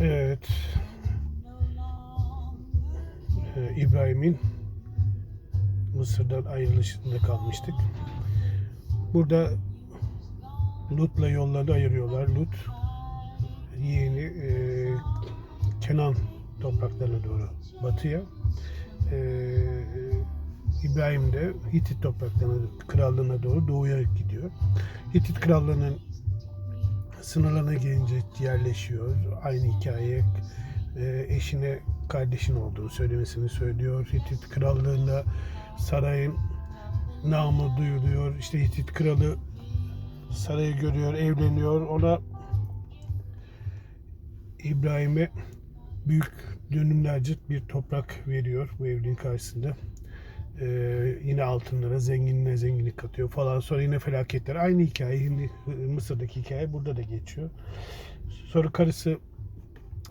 Evet. Ee, İbrahim'in Mısır'dan ayrılışında kalmıştık. Burada Lut'la yolları ayırıyorlar. Lut yeğeni e, Kenan topraklarına doğru batıya. E, İbrahim de Hitit topraklarına, krallığına doğru doğuya gidiyor. Hitit krallığının sınırlarına gelince yerleşiyor. Aynı hikaye e, eşine kardeşin olduğunu söylemesini söylüyor. Hitit krallığında sarayın namı duyuluyor. İşte Hitit kralı sarayı görüyor, evleniyor. Ona İbrahim'e büyük dönümlerce bir toprak veriyor bu evliliğin karşısında. Ee, yine altınlara, zenginliğine zenginlik katıyor falan. Sonra yine felaketler. Aynı hikaye, Hindi, Mısır'daki hikaye burada da geçiyor. Sonra karısı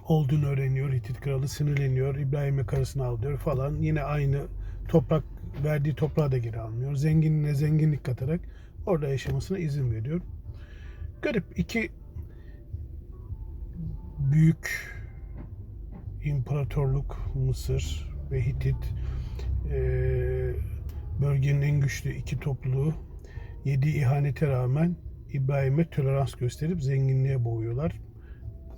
olduğunu öğreniyor. Hitit kralı sinirleniyor. İbrahim'e karısını al diyor falan. Yine aynı toprak verdiği toprağı da geri almıyor. Zenginliğine zenginlik katarak orada yaşamasına izin veriyor. Garip iki büyük imparatorluk Mısır ve Hitit bölgenin en güçlü iki topluluğu yediği ihanete rağmen İbrahim'e tolerans gösterip zenginliğe boğuyorlar.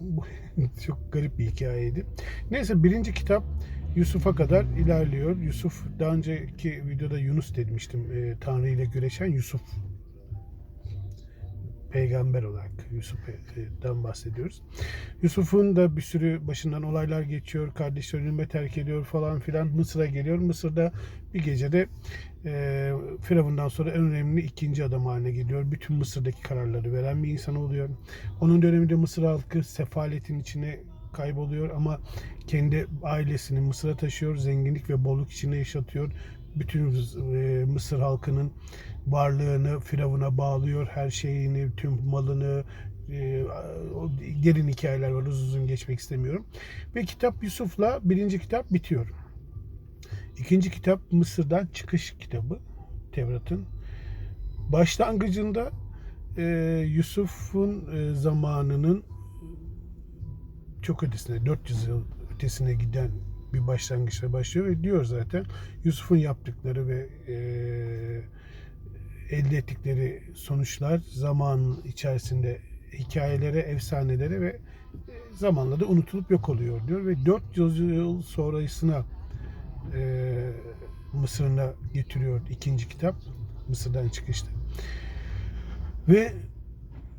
Çok garip bir hikayeydi. Neyse birinci kitap Yusuf'a kadar ilerliyor. Yusuf daha önceki videoda Yunus demiştim. E, Tanrı ile güreşen Yusuf peygamber olarak Yusuf'tan bahsediyoruz. Yusuf'un da bir sürü başından olaylar geçiyor. Kardeşleri ölüme terk ediyor falan filan. Mısır'a geliyor. Mısır'da bir gecede e, Firavun'dan sonra en önemli ikinci adam haline geliyor. Bütün Mısır'daki kararları veren bir insan oluyor. Onun döneminde Mısır halkı sefaletin içine kayboluyor ama kendi ailesini Mısır'a taşıyor. Zenginlik ve bolluk içinde yaşatıyor. Bütün e, Mısır halkının varlığını Firavun'a bağlıyor. Her şeyini, tüm malını, e, derin hikayeler var. Uzun uzun geçmek istemiyorum. Ve kitap Yusuf'la birinci kitap bitiyor. İkinci kitap Mısır'dan çıkış kitabı Tevrat'ın. Başlangıcında e, Yusuf'un e, zamanının çok ötesine, 400 yıl ötesine giden bir başlangıçla başlıyor ve diyor zaten Yusuf'un yaptıkları ve e, elde ettikleri sonuçlar zaman içerisinde hikayelere, efsanelere ve e, zamanla da unutulup yok oluyor diyor ve 400 yıl sonrasına e, Mısır'ına getiriyor ikinci kitap Mısır'dan çıkışta. Ve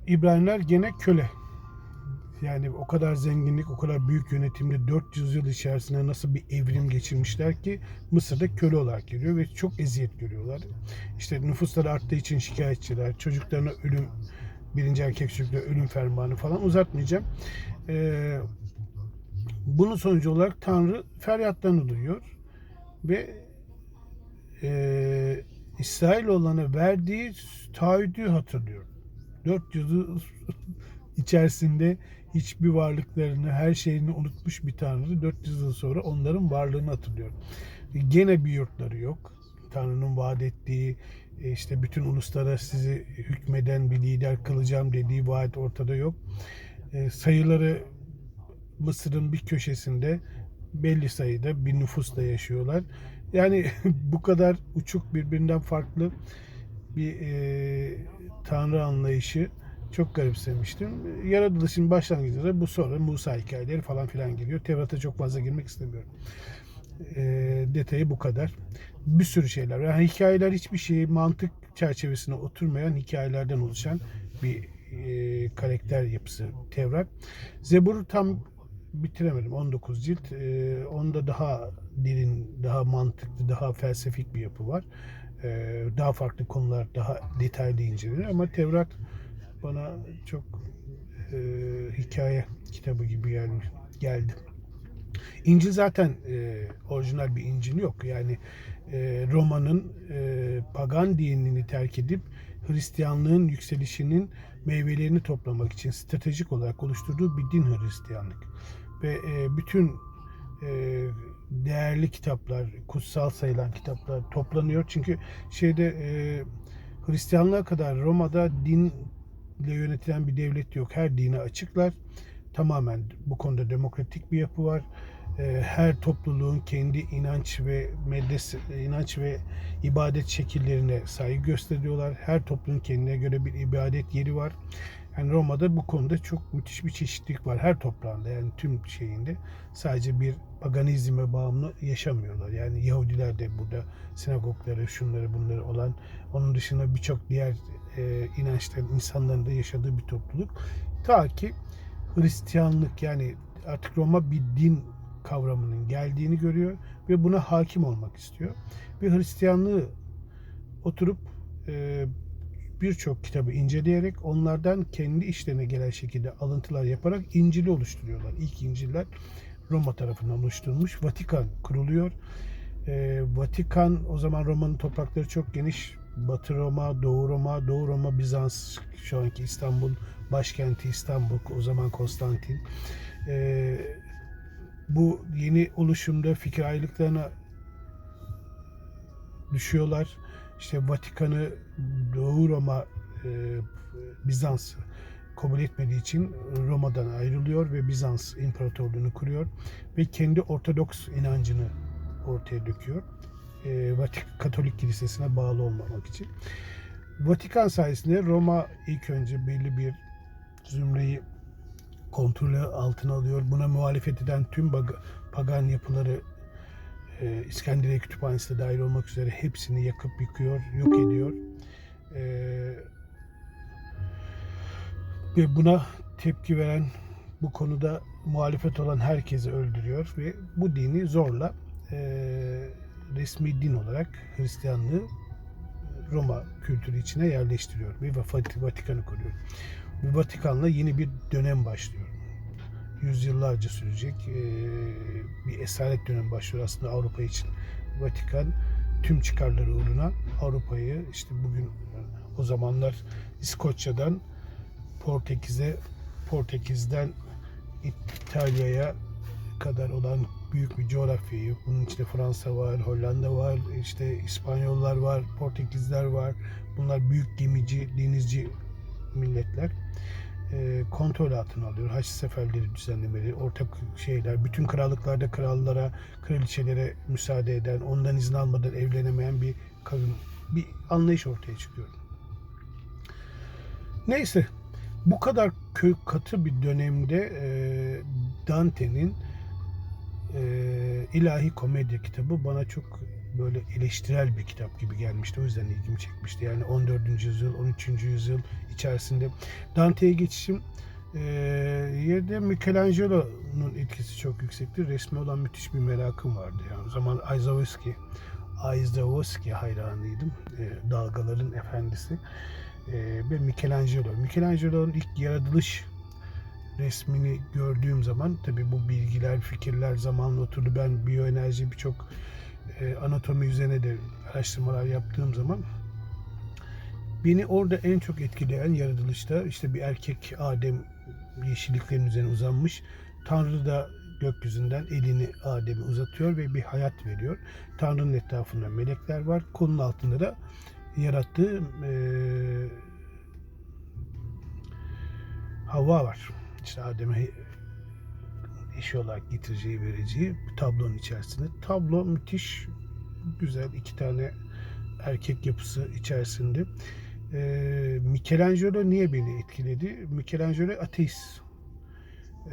İbraniler gene köle. Yani o kadar zenginlik, o kadar büyük yönetimde 400 yıl içerisinde nasıl bir evrim geçirmişler ki Mısır'da köle olarak geliyor ve çok eziyet görüyorlar. İşte nüfusları arttığı için şikayetçiler, çocuklarına ölüm, birinci erkek çocuklara ölüm fermanı falan uzatmayacağım. Ee, bunun sonucu olarak Tanrı feryatlarını duyuyor ve e, İsrailoğullarına verdiği taahhüdü hatırlıyor. 400 yıl içerisinde hiçbir varlıklarını, her şeyini unutmuş bir Tanrı 400 yıl sonra onların varlığını hatırlıyor. Gene bir yurtları yok. Tanrı'nın vaat ettiği e, işte bütün uluslara sizi hükmeden bir lider kılacağım dediği vaat ortada yok. E, sayıları Mısır'ın bir köşesinde belli sayıda bir nüfusla yaşıyorlar. Yani bu kadar uçuk birbirinden farklı bir e, tanrı anlayışı çok garipsemiştim. Yaratılışın başlangıcında bu sonra Musa hikayeleri falan filan geliyor. Tevrat'a çok fazla girmek istemiyorum. E, detayı bu kadar. Bir sürü şeyler. Yani hikayeler hiçbir şeyi mantık çerçevesine oturmayan hikayelerden oluşan bir e, karakter yapısı Tevrat. Zebur tam bitiremedim 19 cilt. E, onda daha derin, daha mantıklı, daha felsefik bir yapı var. E, daha farklı konular daha detaylı inceleniyor ama Tevrat bana çok e, hikaye kitabı gibi gelmiş, geldi. İncil zaten e, orijinal bir İncil yok. Yani e, Roma'nın e, pagan dinini terk edip Hristiyanlığın yükselişinin meyvelerini toplamak için stratejik olarak oluşturduğu bir din Hristiyanlık. Ve e, bütün e, değerli kitaplar, kutsal sayılan kitaplar toplanıyor. Çünkü şeyde e, Hristiyanlığa kadar Roma'da dinle yönetilen bir devlet yok. Her dine açıklar tamamen bu konuda demokratik bir yapı var. E, her topluluğun kendi inanç ve medrese, inanç ve ibadet şekillerine saygı gösteriyorlar. Her toplumun kendine göre bir ibadet yeri var. Yani Roma'da bu konuda çok müthiş bir çeşitlilik var. Her toprağında yani tüm şeyinde sadece bir paganizme bağımlı yaşamıyorlar. Yani Yahudiler de burada sinagogları, şunları bunları olan onun dışında birçok diğer e, inançların insanların da yaşadığı bir topluluk. Ta ki Hristiyanlık yani artık Roma bir din kavramının geldiğini görüyor ve buna hakim olmak istiyor. Ve Hristiyanlığı oturup e, birçok kitabı inceleyerek onlardan kendi işlerine gelen şekilde alıntılar yaparak İncil'i oluşturuyorlar. İlk İncil'ler Roma tarafından oluşturulmuş. Vatikan kuruluyor. E, Vatikan o zaman Roma'nın toprakları çok geniş. Batı Roma, Doğu Roma, Doğu Roma, Bizans, şu anki İstanbul, başkenti İstanbul, o zaman Konstantin. E, bu yeni oluşumda fikir ayrılıklarına düşüyorlar. İşte Vatikan'ı Doğu Roma, e, Bizans kabul etmediği için Roma'dan ayrılıyor ve Bizans İmparatorluğunu kuruyor ve kendi Ortodoks inancını ortaya döküyor. E, Vatik Katolik Kilisesi'ne bağlı olmamak için. Vatikan sayesinde Roma ilk önce belli bir zümreyi kontrolü altına alıyor. Buna muhalefet eden tüm pagan yapıları e, İskenderiye Kütüphanesi de dahil olmak üzere hepsini yakıp yıkıyor, yok ediyor. E, ve buna tepki veren, bu konuda muhalefet olan herkesi öldürüyor ve bu dini zorla e, resmi din olarak Hristiyanlığı Roma kültürü içine yerleştiriyor ve Vat- Vatikan'ı kuruyor. Bu Vatikan'la yeni bir dönem başlıyor. Yüzyıllarca sürecek bir esaret dönemi başlıyor aslında Avrupa için. Vatikan tüm çıkarları uğruna Avrupa'yı işte bugün o zamanlar İskoçya'dan Portekiz'e, Portekiz'den İtalya'ya kadar olan büyük bir coğrafyayı, bunun içinde Fransa var, Hollanda var, işte İspanyollar var, Portekizler var. Bunlar büyük gemici, denizci milletler e, kontrol altına alıyor. Haç seferleri düzenlemeleri, ortak şeyler, bütün krallıklarda krallara, kraliçelere müsaade eden, ondan izin almadan evlenemeyen bir kavim, bir anlayış ortaya çıkıyor. Neyse, bu kadar kö katı bir dönemde e, Dante'nin e, İlahi Komedya kitabı bana çok böyle eleştirel bir kitap gibi gelmişti. O yüzden ilgimi çekmişti. Yani 14. yüzyıl, 13. yüzyıl içerisinde Dante'ye geçişim e, yerde Michelangelo'nun etkisi çok yüksekti. Resme olan müthiş bir merakım vardı. Yani o zaman Ayzavski, Ayzavski hayranıydım. E, dalgaların efendisi. E, ve Michelangelo. Michelangelo'nun ilk yaratılış resmini gördüğüm zaman tabii bu bilgiler, fikirler zamanla oturdu. Ben biyoenerji birçok e, anatomi üzerine de araştırmalar yaptığım zaman beni orada en çok etkileyen yaratılışta işte bir erkek Adem yeşilliklerin üzerine uzanmış. Tanrı da gökyüzünden elini Adem'e uzatıyor ve bir hayat veriyor. Tanrı'nın etrafında melekler var. Kolun altında da yarattığı e, Havva var. İşte Adem'e eşi olarak getireceği vereceği tablonun içerisinde. Tablo müthiş güzel iki tane erkek yapısı içerisinde. Ee, Michelangelo niye beni etkiledi? Michelangelo ateist.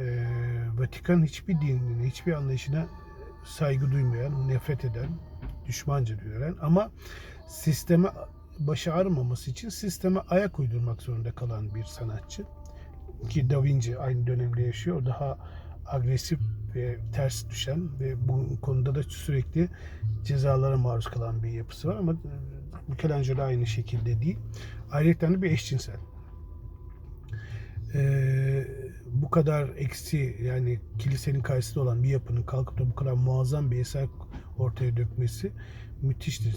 Ee, Vatikan hiçbir dinine, hiçbir anlayışına saygı duymayan, nefret eden, düşmanca gören ama sisteme başı ağrımaması için sisteme ayak uydurmak zorunda kalan bir sanatçı. Ki Da Vinci aynı dönemde yaşıyor. Daha agresif ve ters düşen ve bu konuda da sürekli cezalara maruz kalan bir yapısı var ama Michelangelo aynı şekilde değil. Ayrıca bir eşcinsel. Ee, bu kadar eksi yani kilisenin karşısında olan bir yapının kalkıp da bu kadar muazzam bir eser ortaya dökmesi müthiştir.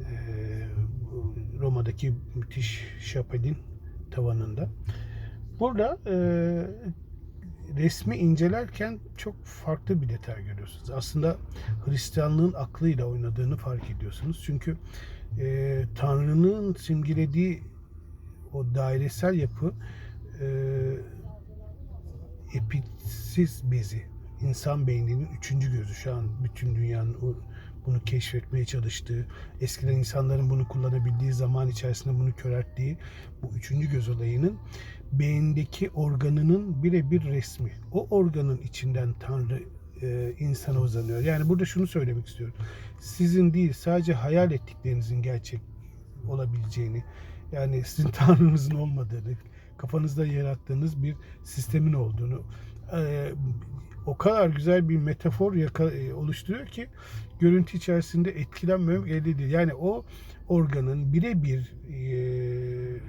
Ee, Roma'daki müthiş şapelin tavanında. Burada e, resmi incelerken çok farklı bir detay görüyorsunuz. Aslında Hristiyanlığın aklıyla oynadığını fark ediyorsunuz. Çünkü e, Tanrı'nın simgelediği o dairesel yapı e, episis bezi. insan beyninin üçüncü gözü şu an bütün dünyanın bunu keşfetmeye çalıştığı, eskiden insanların bunu kullanabildiği zaman içerisinde bunu körelttiği bu üçüncü göz olayının beyindeki organının birebir resmi. O organın içinden Tanrı e, insana uzanıyor. Yani burada şunu söylemek istiyorum. Sizin değil sadece hayal ettiklerinizin gerçek olabileceğini, yani sizin Tanrınızın olmadığını, kafanızda yarattığınız bir sistemin olduğunu e, o kadar güzel bir metafor e, oluşturuyor ki görüntü içerisinde etkilenmemek elde değil. Yani o organın birebir e,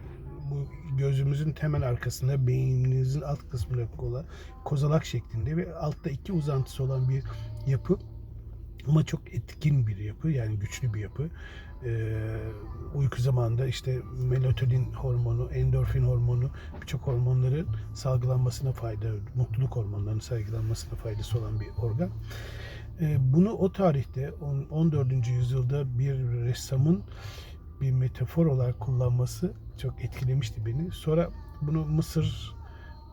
bu gözümüzün temel arkasında beyninizin alt kısmında kola, kozalak şeklinde ve altta iki uzantısı olan bir yapı ama çok etkin bir yapı yani güçlü bir yapı. Ee, uyku zamanında işte melatonin hormonu, endorfin hormonu birçok hormonların salgılanmasına fayda, mutluluk hormonlarının salgılanmasına faydası olan bir organ. Ee, bunu o tarihte on- 14. yüzyılda bir ressamın bir metafor olarak kullanması çok etkilemişti beni. Sonra bunu Mısır,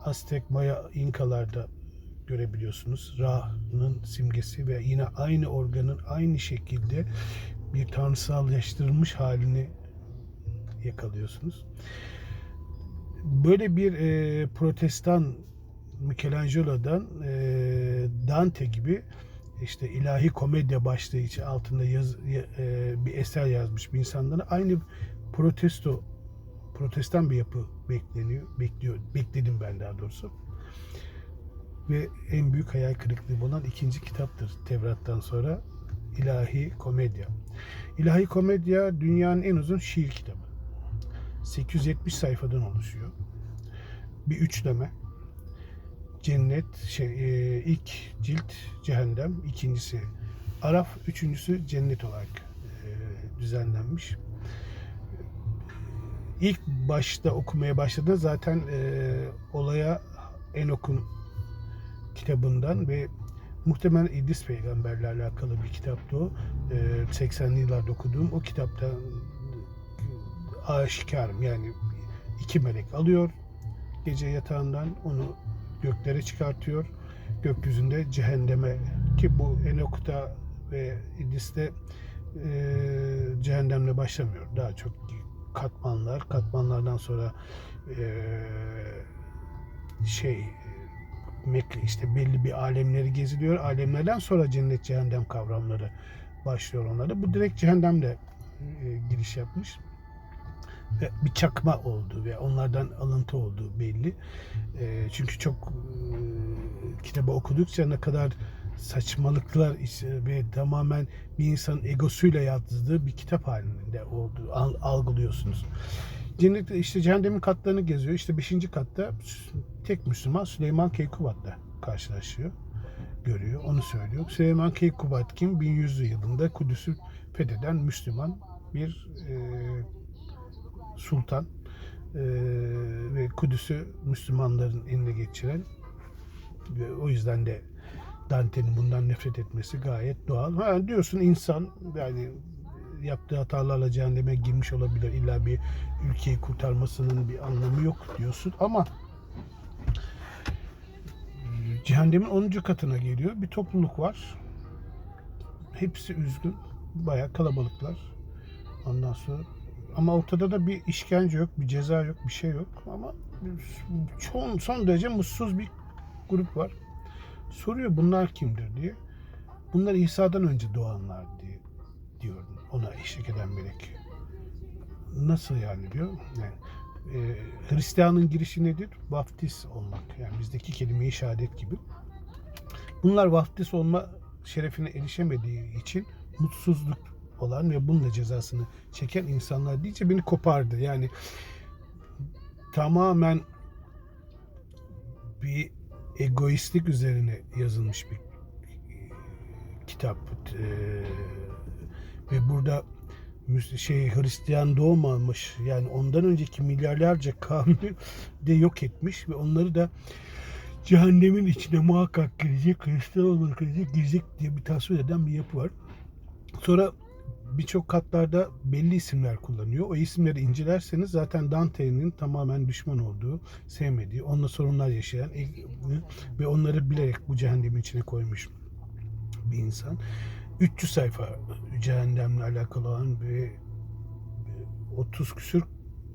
Aztek, Maya, İnkalarda görebiliyorsunuz. Ra'nın simgesi ve yine aynı organın aynı şekilde bir tanrısallaştırılmış halini yakalıyorsunuz. Böyle bir e, protestan Michelangelo'dan e, Dante gibi işte ilahi komedya başlığı için altında yaz, ya- e, bir eser yazmış bir insandan aynı protesto protestan bir yapı bekleniyor bekliyor bekledim ben daha doğrusu ve en büyük hayal kırıklığı olan ikinci kitaptır Tevrat'tan sonra İlahi Komedya. İlahi Komedya dünyanın en uzun şiir kitabı. 870 sayfadan oluşuyor. Bir üçleme. Cennet, şey, e, ilk cilt cehennem, ikincisi Araf, üçüncüsü cennet olarak e, düzenlenmiş. İlk başta okumaya başladığında zaten e, olaya Enok'un kitabından ve muhtemelen İdris peygamberle alakalı bir kitaptı o. Ee, 80'li yıllarda okuduğum o kitaptan aşikarım yani iki melek alıyor gece yatağından onu göklere çıkartıyor. Gökyüzünde cehenneme ki bu Enok'ta ve İdris'te e, cehennemle başlamıyor. Daha çok katmanlar, katmanlardan sonra e, şey Mek- işte belli bir alemleri geziliyor. Alemlerden sonra cennet cehennem kavramları başlıyor onlarda. Bu direkt cehennemle e, giriş yapmış. Ve bir çakma oldu ve onlardan alıntı olduğu belli. E, çünkü çok e, kitabı okudukça ne kadar saçmalıklar işte ve tamamen bir insanın egosuyla yazdığı bir kitap halinde oldu al- algılıyorsunuz. Cennet işte cehennemin katlarını geziyor. İşte 5. katta tek Müslüman Süleyman Keykubat'la karşılaşıyor. Görüyor. Onu söylüyor. Süleyman Keykubat kim? 1100 yılında Kudüs'ü fetheden Müslüman bir e, sultan E, ve Kudüs'ü Müslümanların eline geçiren ve o yüzden de Dante'nin bundan nefret etmesi gayet doğal. Ha, diyorsun insan yani yaptığı hatalarla cehenneme girmiş olabilir. İlla bir ülkeyi kurtarmasının bir anlamı yok diyorsun ama cehennemin 10. katına geliyor. Bir topluluk var. Hepsi üzgün. Bayağı kalabalıklar. Ondan sonra ama ortada da bir işkence yok, bir ceza yok, bir şey yok. Ama son, son derece mutsuz bir grup var. Soruyor bunlar kimdir diye. Bunlar İsa'dan önce doğanlar diye diyor ona eşlik eden melek. Nasıl yani diyor. Yani, e, Hristiyanın girişi nedir? Vaftiz olmak. Yani bizdeki kelime-i şehadet gibi. Bunlar vaftiz olma şerefine erişemediği için mutsuzluk olan ve bununla cezasını çeken insanlar deyince beni kopardı. Yani tamamen bir egoistlik üzerine yazılmış bir kitap. Ee, ve burada şey Hristiyan doğmamış yani ondan önceki milyarlarca kavmi de yok etmiş ve onları da cehennemin içine muhakkak girecek, Hristiyan olmak girecek, girecek diye bir tasvir eden bir yapı var. Sonra birçok katlarda belli isimler kullanıyor. O isimleri incelerseniz zaten Dante'nin tamamen düşman olduğu, sevmediği, onunla sorunlar yaşayan e, ve onları bilerek bu cehennemin içine koymuş bir insan. 300 sayfa cehennemle alakalı olan ve 30 küsür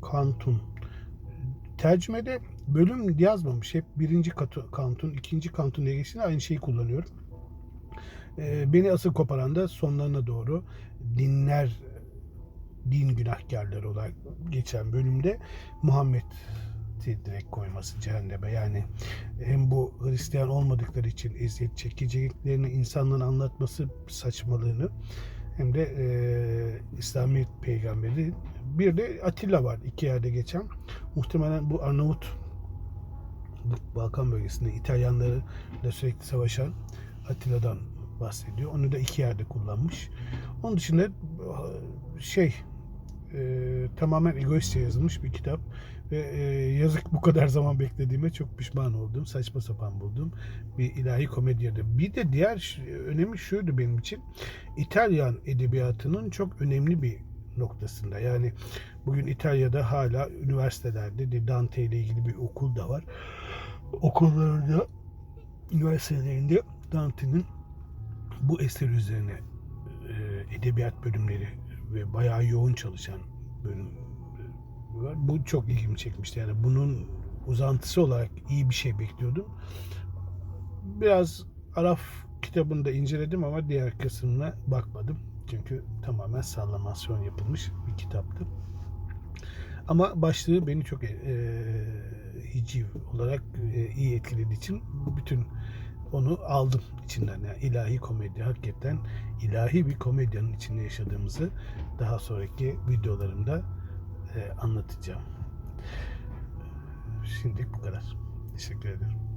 kantun. Tercümede bölüm yazmamış. Hep birinci kantun, ikinci kantun diye geçtiğinde aynı şeyi kullanıyorum. Ee, beni asıl koparan da sonlarına doğru dinler din günahkarları olarak geçen bölümde Muhammed'i direkt koyması cehenneme. Yani hem bu Hristiyan olmadıkları için eziyet çekeceklerini insanların anlatması saçmalığını hem de e, İslamiyet peygamberi bir de Atilla var iki yerde geçen. Muhtemelen bu Arnavut Balkan bölgesinde İtalyanlarla sürekli savaşan Atilla'dan bahsediyor. Onu da iki yerde kullanmış. Onun dışında şey e, tamamen egoistçe yazılmış bir kitap ve e, yazık bu kadar zaman beklediğime çok pişman oldum. Saçma sapan buldum. Bir ilahi komediyada. Bir de diğer önemi şuydu benim için. İtalyan edebiyatının çok önemli bir noktasında. Yani bugün İtalya'da hala üniversitelerde de Dante ile ilgili bir okul da var. Okullarında üniversitelerinde Dante'nin bu eser üzerine e, edebiyat bölümleri ve bayağı yoğun çalışan bölüm var. Bu çok ilgimi çekmişti. Yani bunun uzantısı olarak iyi bir şey bekliyordum. Biraz Araf kitabını da inceledim ama diğer kısmına bakmadım. Çünkü tamamen sallamasyon yapılmış bir kitaptı. Ama başlığı beni çok e, hiciv olarak e, iyi etkilediği için bütün onu aldım içinden. Yani ilahi komedi hakikaten ilahi bir komedyanın içinde yaşadığımızı daha sonraki videolarımda e, anlatacağım. Şimdilik bu kadar. Teşekkür ederim.